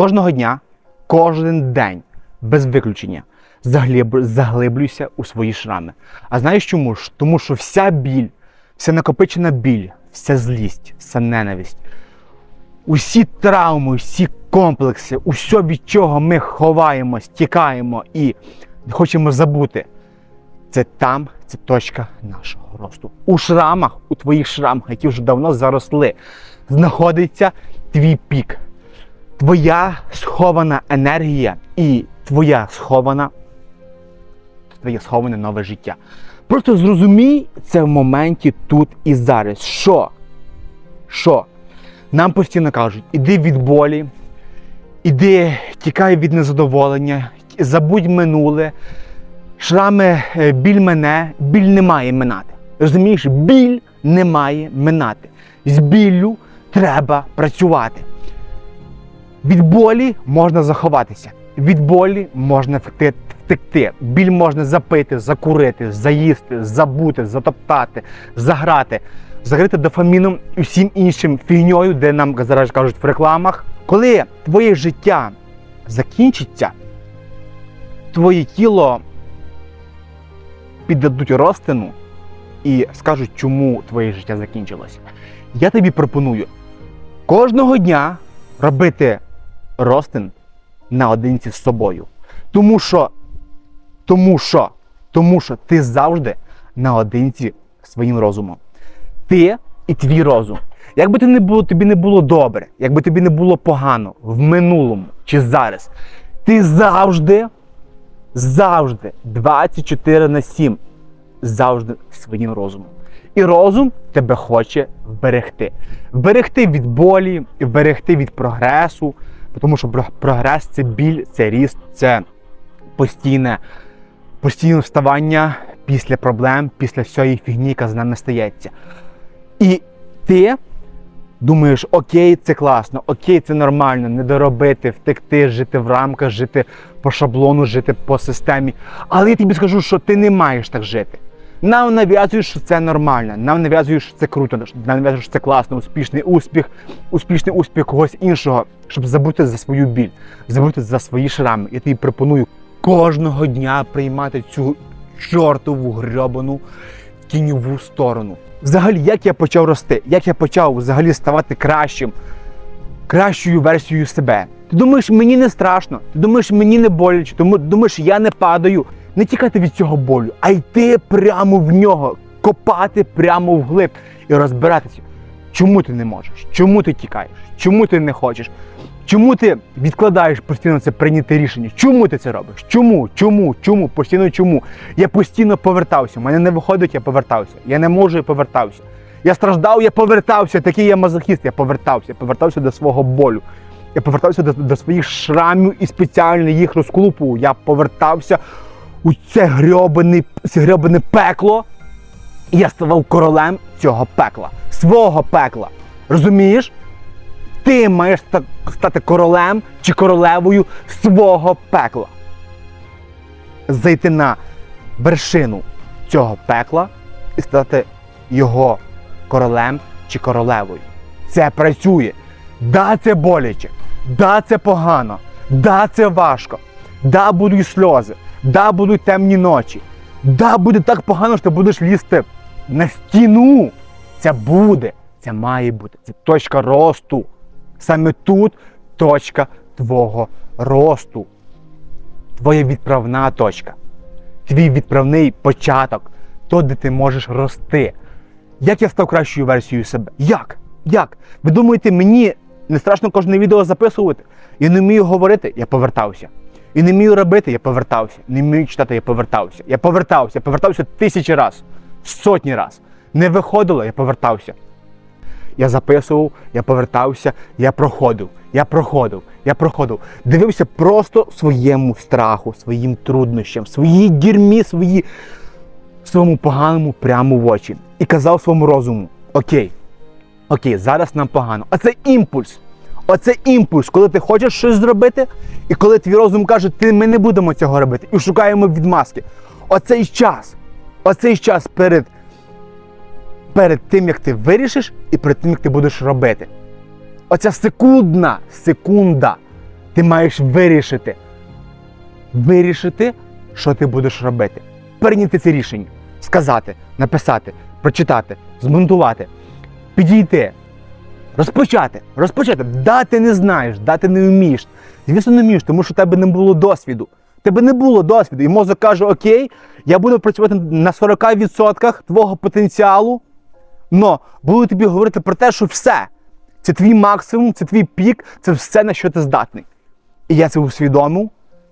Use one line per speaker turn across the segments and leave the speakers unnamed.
Кожного дня, кожен день, без виключення, заглиб- заглиблюйся у свої шрами. А знаєш чому ж? Тому що вся біль, вся накопичена біль, вся злість, вся ненависть, усі травми, всі комплекси, усе, від чого ми ховаємось, тікаємо і хочемо забути, це там, це точка нашого росту. У шрамах, у твоїх шрамах, які вже давно заросли, знаходиться твій пік, твоя схована енергія і твоя схована, твоє сховане нове життя. Просто зрозумій це в моменті тут і зараз. Що? Що? Нам постійно кажуть, іди від болі, іди, тікай від незадоволення, забудь минуле, шрами, е, біль мене, біль не має минати. Розумієш, біль не має минати. З біллю треба працювати. Від болі можна заховатися, від болі можна втекти. Біль можна запити, закурити, заїсти, забути, затоптати, заграти, закрити дофаміном і всім іншим фігньою, де нам зараз кажуть в рекламах. Коли твоє життя закінчиться, твоє тіло піддадуть розтину і скажуть, чому твоє життя закінчилося. Я тобі пропоную кожного дня робити розтин наодинці з собою. Тому що, тому що, тому що ти завжди наодинці своїм розумом. Ти і твій розум. Якби ти не було, тобі не було добре, якби тобі не було погано в минулому чи зараз, ти завжди, завжди 24 на 7, завжди своїм розумом. І розум тебе хоче вберегти. Вберегти від болі, вберегти від прогресу, тому що про- прогрес це біль, це ріст, це постійне, постійне вставання після проблем, після всієї фігні, яка з нами стається. І ти думаєш, окей, це класно, окей, це нормально, не доробити, втекти, жити в рамках, жити по шаблону, жити по системі. Але я тобі скажу, що ти не маєш так жити. Нам нав'язують, що це нормально, нам нав'язують, що це круто, нам нав'язують, що це класно, успішний успіх, успішний успіх когось іншого, щоб забути за свою біль, забути за свої шрами. Я тобі пропоную кожного дня приймати цю чортову грьобану тіньову сторону. Взагалі, як я почав рости, як я почав взагалі ставати кращим, кращою версією себе. Ти думаєш, мені не страшно, ти думаєш, мені не боляче, тому думаєш, я не падаю. Не тікати від цього болю, а йти прямо в нього, копати прямо вглиб і розбиратися. Чому ти не можеш? Чому ти тікаєш? Чому ти не хочеш? Чому ти відкладаєш постійно це прийняти рішення? Чому ти це робиш? Чому? Чому? Чому? Постійно чому? Я постійно повертався. У мене не виходить, я повертався. Я не можу, я повертався. Я страждав, я повертався. Такий я мазохіст, я повертався, я повертався до свого болю. Я повертався до, до своїх шрамів і спеціально їх розклупував. Я повертався у це грьобане, грьобане пекло. І я ставав королем цього пекла, свого пекла. Розумієш? Ти маєш стати королем чи королевою свого пекла. Зайти на вершину цього пекла і стати його королем чи королевою. Це працює. Да, це боляче, да, це погано, да, це важко, да, будуть сльози, да, будуть темні ночі, да, буде так погано, що ти будеш лізти на стіну. Це буде, це має бути, це точка росту. Саме тут точка твого росту. Твоя відправна точка. Твій відправний початок. То, де ти можеш рости. Як я став кращою версією себе? Як? Як? Ви думаєте, мені не страшно кожне відео записувати? Я не вмію говорити, я повертався. І не вмію робити, я повертався. Не вмію читати, я повертався. Я повертався, я повертався тисячі разів, сотні разів. Не виходило, я повертався. Я записував, я повертався, я проходив, я проходив, я проходив. Дивився просто своєму страху, своїм труднощам, своїй дірмі, свої, своєму поганому прямо в очі. І казав своєму розуму: Окей, окей, зараз нам погано. Оце імпульс. Оце імпульс, коли ти хочеш щось зробити, і коли твій розум каже, ти ми не будемо цього робити, і шукаємо відмазки. Оцей час, оцей час перед перед тим, як ти вирішиш, і перед тим, як ти будеш робити. Оця секундна секунда. Ти маєш вирішити. Вирішити, що ти будеш робити. Прийняти це рішення. Сказати, написати, прочитати, змонтувати, підійти, розпочати, розпочати. Да, ти не знаєш, да, ти не вмієш. Звісно, не вмієш, тому що в тебе не було досвіду. Тебе не було досвіду. І мозок каже: Окей, я буду працювати на 40% твого потенціалу, но буду тобі говорити про те, що все. Це твій максимум, це твій пік, це все, на що ти здатний. І я це усвідомив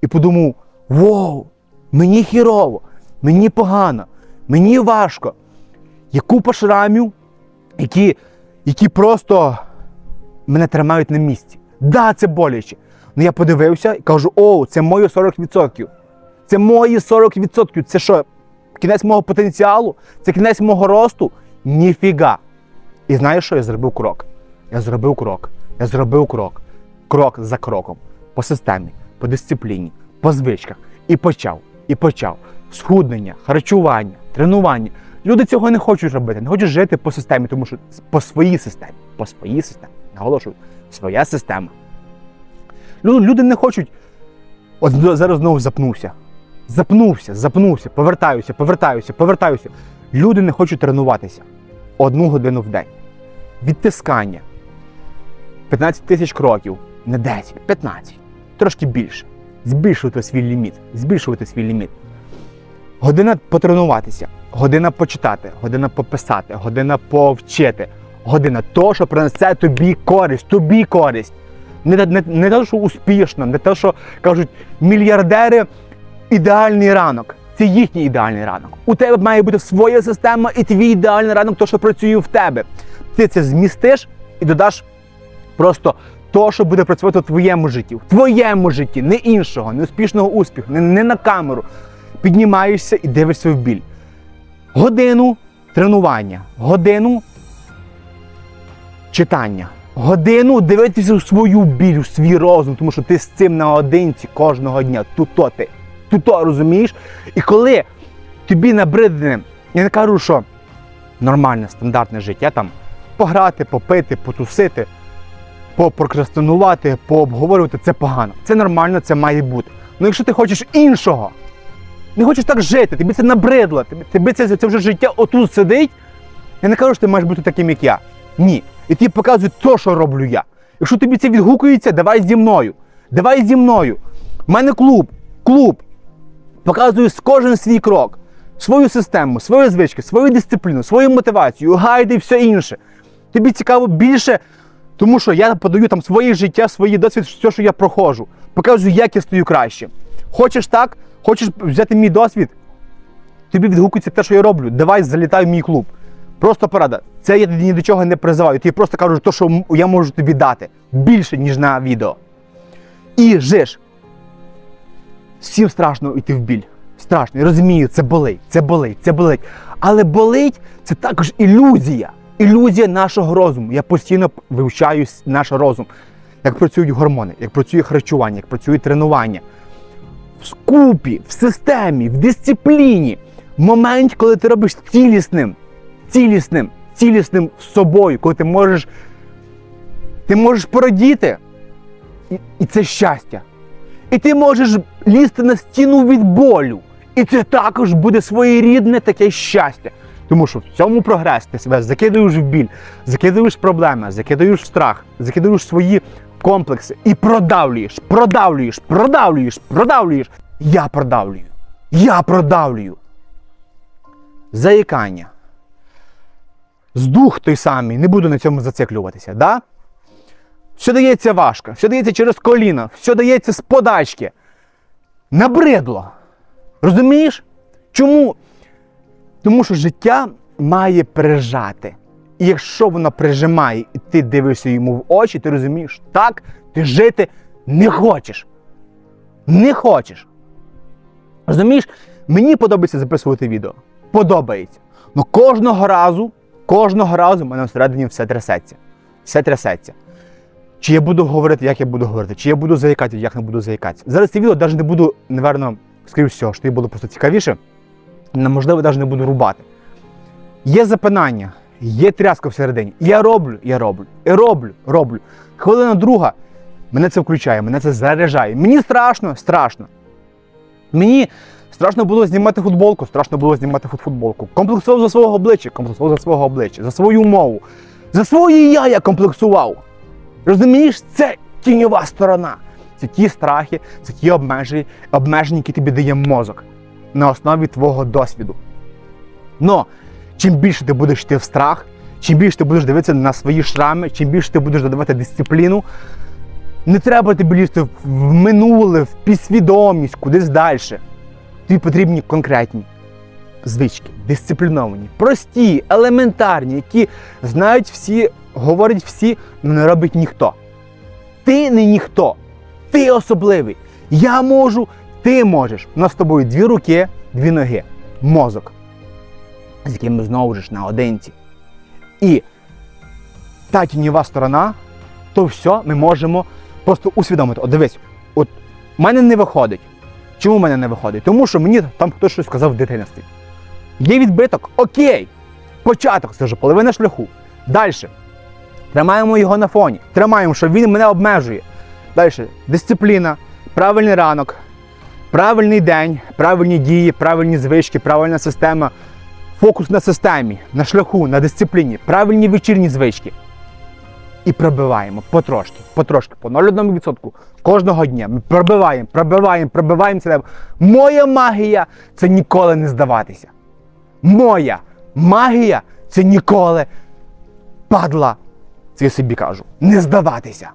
і подумав: воу, мені хірово, мені погано, мені важко. Є купа шрамів, які, які просто мене тримають на місці. Да, це боляче. Ну я подивився і кажу: о, це мої 40%. Це мої 40%. Це що? Кінець мого потенціалу? Це кінець мого росту? Ніфіга. І знаєш, що я зробив крок? Я зробив крок. Я зробив крок. Крок за кроком. По системі, по дисципліні, по звичках. І почав. І почав. Схуднення, харчування, тренування. Люди цього не хочуть робити, не хочуть жити по системі, тому що по своїй системі. По своїй системі. Наголошую, своя система. Люди не хочуть. От зараз знову запнувся. Запнувся, запнувся, повертаюся, повертаюся, повертаюся. Люди не хочуть тренуватися одну годину в день. Відтискання. 15 тисяч кроків, не 10, 15. Трошки більше. Збільшувати свій ліміт. Збільшувати свій ліміт. Година потренуватися, година почитати, година пописати, година повчити, година того, що принесе тобі користь, тобі користь. Не, не, не те, що успішно, не те, що кажуть мільярдери ідеальний ранок. Це їхній ідеальний ранок. У тебе має бути своя система і твій ідеальний ранок, то, що працює в тебе. Ти це змістиш і додаш просто то, що буде працювати в твоєму житті, в твоєму житті, не іншого, не успішного успіху, не, не на камеру. Піднімаєшся і дивишся в біль. Годину тренування, годину читання, годину дивитися у свою біль, у свій розум, тому що ти з цим наодинці кожного дня. Туто ти. Туто розумієш? І коли тобі набридне, я не кажу, що нормальне, стандартне життя там пограти, попити, потусити, попрокрастинувати, пообговорювати це погано. Це нормально, це має бути. Ну якщо ти хочеш іншого, не хочеш так жити, тобі це набридло, тобі, це, це вже життя отут сидить. Я не кажу, що ти маєш бути таким, як я. Ні. І ти показуй те, що роблю я. Якщо тобі це відгукується, давай зі мною. Давай зі мною. У мене клуб. Клуб. Показую кожен свій крок, свою систему, свої звички, свою дисципліну, свою мотивацію, гайди і все інше. Тобі цікаво більше, тому що я подаю там своє життя, свої досвід, все, що я проходжу. Показую, як я стою краще. Хочеш так? Хочеш взяти мій досвід? Тобі відгукується те, що я роблю. Давай залітай в мій клуб. Просто порада. Це я ні до чого не призиваю. Ти просто кажу, те, що я можу тобі дати більше, ніж на відео. І жиш. Всім страшно йти в біль. Страшно. Я розумію, це болить, це болить, це болить. Але болить це також ілюзія. Ілюзія нашого розуму. Я постійно вивчаю наш розум. Як працюють гормони, як працює харчування, як працює тренування. В скупі, в системі, в дисципліні. Момент, коли ти робиш цілісним, цілісним, цілісним з собою, коли ти можеш, ти можеш порадіти, і, і це щастя. І ти можеш лізти на стіну від болю. І це також буде своєрідне таке щастя. Тому що в цьому прогрес ти себе закидуєш в біль, закидуєш проблеми, закидуєш страх, закидуєш свої комплекси і продавлюєш, продавлюєш, продавлюєш, продавлюєш. Я продавлюю. Я продавлюю. Заїкання. Здух той самий, не буду на цьому зациклюватися, да? Все дається важко, все дається через коліна, все дається з подачки. Набридло. Розумієш? Чому? Тому що життя має прижати. І якщо воно прижимає, і ти дивишся йому в очі, ти розумієш, так, ти жити не хочеш. Не хочеш. Розумієш, мені подобається записувати відео. Подобається. Ну кожного разу, кожного разу в мене всередині все трясеться. Все трясеться. Чи я буду говорити, як я буду говорити, чи я буду заїкатися, як не буду заїкатися. Зараз це відео навіть не буду, напевно, скоріш всього, що тобі було просто цікавіше. Можливо, навіть не буду рубати. Є запинання, є тряска всередині. Я роблю, я роблю. І роблю, роблю. Хвилина друга, Мене це включає, мене це заряджає. Мені страшно, страшно. Мені страшно було знімати футболку, страшно було знімати фут- футболку. Комплексував за свого обличчя, комплексував за свого обличчя, за свою мову, за своє я я комплексував. Розумієш, це тіньова сторона. Це ті страхи, це ті обмеження, обмеження, які тобі дає мозок на основі твого досвіду. Но чим більше ти будеш йти в страх, чим більше ти будеш дивитися на свої шрами, чим більше ти будеш додавати дисципліну, не треба тобі лізти в минуле, в підсвідомість, кудись далі. Тобі потрібні конкретні звички, дисципліновані, прості, елементарні, які знають всі, говорять всі, але не робить ніхто. Ти не ніхто. Ти особливий. Я можу, ти можеш. У нас з тобою дві руки, дві ноги, мозок, з яким ми знову ж наодинці. І та тіньова сторона, то все ми можемо просто усвідомити. От дивись, от в мене не виходить. Чому в мене не виходить? Тому що мені там хтось щось сказав в дитинстві. Є відбиток, окей. Початок, це вже половина шляху. Далі. Тримаємо його на фоні. Тримаємо, що він мене обмежує. Далі. Дисципліна, правильний ранок, правильний день, правильні дії, правильні звички, правильна система. Фокус на системі, на шляху, на дисципліні, правильні вечірні звички. І пробиваємо потрошки, потрошки, по 0,1% кожного дня. Ми пробиваємо, пробиваємо, пробиваємо це. Моя магія це ніколи не здаватися. Моя магія це ніколи падла. Це я собі кажу. Не здаватися.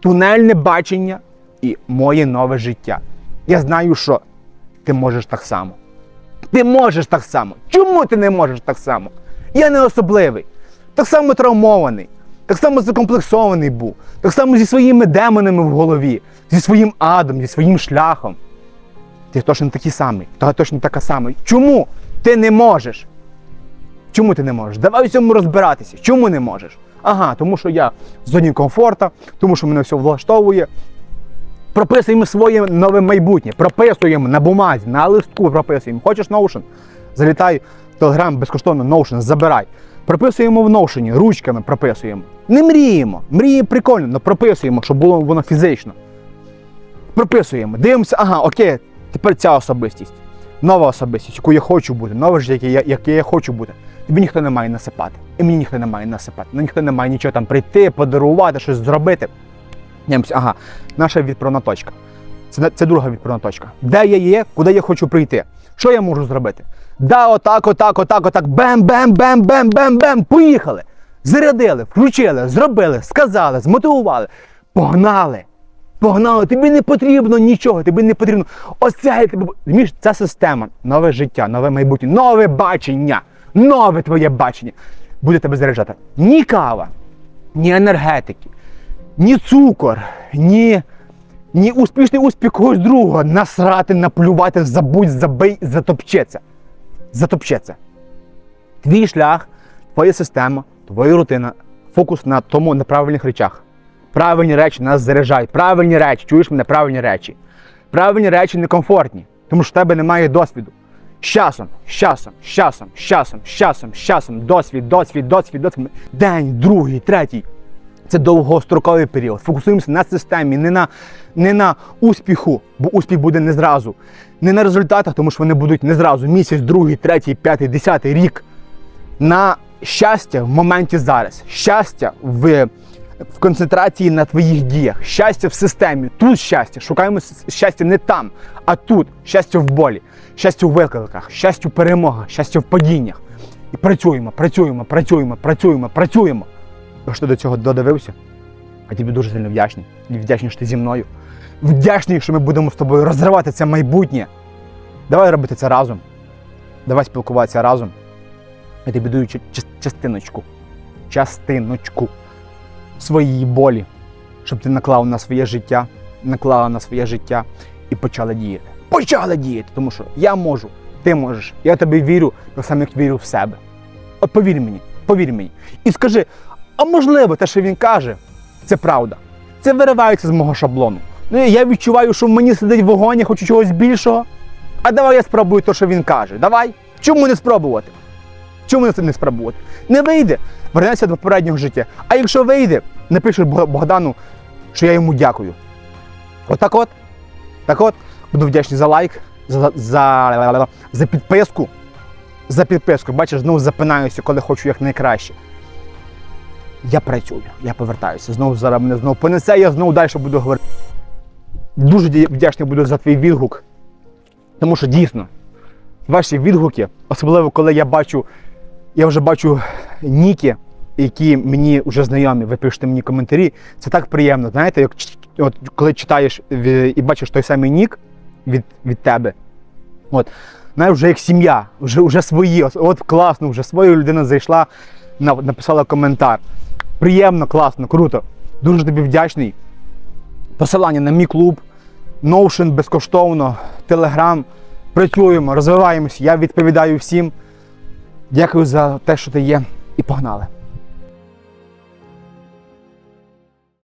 Тунельне бачення і моє нове життя. Я знаю, що ти можеш так само. Ти можеш так само. Чому ти не можеш так само? Я не особливий. Так само травмований, так само закомплексований був, так само зі своїми демонами в голові, зі своїм адом, зі своїм шляхом. Ти точно такий самий, та точно така сама. Чому ти не можеш? Чому ти не можеш? Давай у цьому розбиратися. Чому не можеш? Ага, тому що я в зоні комфорту, тому що мене все влаштовує. Прописуємо своє нове майбутнє, прописуємо на бумазі, на листку прописуємо. Хочеш Notion? Залітай в Telegram безкоштовно Notion, забирай. Прописуємо в Notion, ручками прописуємо. Не мріємо. Мрії прикольно, але прописуємо, щоб було воно фізично. Прописуємо, дивимося, ага, окей, тепер ця особистість. Нова особистість, яку я хочу бути, нове життя, яке я, яке я хочу бути. Тобі ніхто не має насипати. І мені ніхто не має насипати. Ну, ніхто не має нічого там прийти, подарувати, щось зробити. Ага, наша відправна точка. Це, це друга відправна точка. Де я є, куди я хочу прийти? Що я можу зробити? Да, отак, отак, отак, отак, бем, бем, бем, бем, бем, бем. Поїхали. Зарядили, включили, зробили, сказали, змотивували. Погнали. Погнали, тобі не потрібно нічого, тобі не потрібно. Я тобі. Ця система, нове життя, нове майбутнє, нове бачення, нове твоє бачення буде тебе заряджати. Ні кава, ні енергетики, ні цукор, ні, ні успішний успіх когось другого. Насрати, наплювати, забудь, забий, затопчеться. Затопчеться. Твій шлях, твоя система, твоя рутина, фокус на тому на правильних речах. Правильні речі нас заряджають. Правильні речі, чуєш мене, правильні речі. Правильні речі некомфортні, тому що в тебе немає досвіду. З часом, з часом, з часом, з часом, з часом, з часом, досвід, досвід, досвід, досвід. День, другий, третій. Це довгостроковий період. Фокусуємося на системі, не на, не на успіху, бо успіх буде не зразу. Не на результатах, тому що вони будуть не зразу. Місяць, другий, третій, п'ятий, десятий рік. На щастя в моменті зараз. Щастя в, в концентрації на твоїх діях. Щастя в системі. Тут щастя. Шукаємо щастя не там, а тут. Щастя в болі, щастя в викликах, щастя в перемогах, щастя в падіннях. І працюємо, працюємо, працюємо, працюємо, працюємо. Якщо ти до цього додивився, я тобі дуже сильно вдячний. І вдячний, що ти зі мною. Вдячний, що ми будемо з тобою розривати це майбутнє. Давай робити це разом. Давай спілкуватися разом. Я тобі даю ча- ча- частиночку. Частиночку своєї болі, щоб ти наклав на своє життя, наклала на своє життя і почала діяти. Почала діяти, тому що я можу, ти можеш. Я тобі вірю, так само, як вірю в себе. От повір мені, повір мені. І скажи, а можливо, те, що він каже, це правда. Це виривається з мого шаблону. Ну, я відчуваю, що в мені сидить вогонь, я хочу чогось більшого. А давай я спробую те, що він каже. Давай. Чому не спробувати? Чому не спробувати? Не вийде, вернеться до попереднього життя. А якщо вийде, напишеш Богдану що я йому дякую. Отак от. Так от, буду вдячний за лайк, за, за, за підписку. За підписку. Бачиш, знову запинаюся, коли хочу як найкраще. Я працюю, я повертаюся. Знову зараз мене знову понесе, я знову далі буду говорити. Дуже вдячний буду за твій відгук. Тому що дійсно, ваші відгуки, особливо коли я бачу, я вже бачу ніки, які мені вже знайомі, ви пишете мені коментарі. Це так приємно. Знаєте, як от, коли читаєш і бачиш той самий нік від, від тебе. От, знаєш, вже як сім'я, вже, вже свої. От класно, вже своя людина зайшла, написала коментар. Приємно, класно, круто. Дуже тобі вдячний. Посилання на мій клуб, Notion безкоштовно, Telegram. Працюємо, розвиваємося. Я відповідаю всім. Дякую за те, що ти є, і погнали.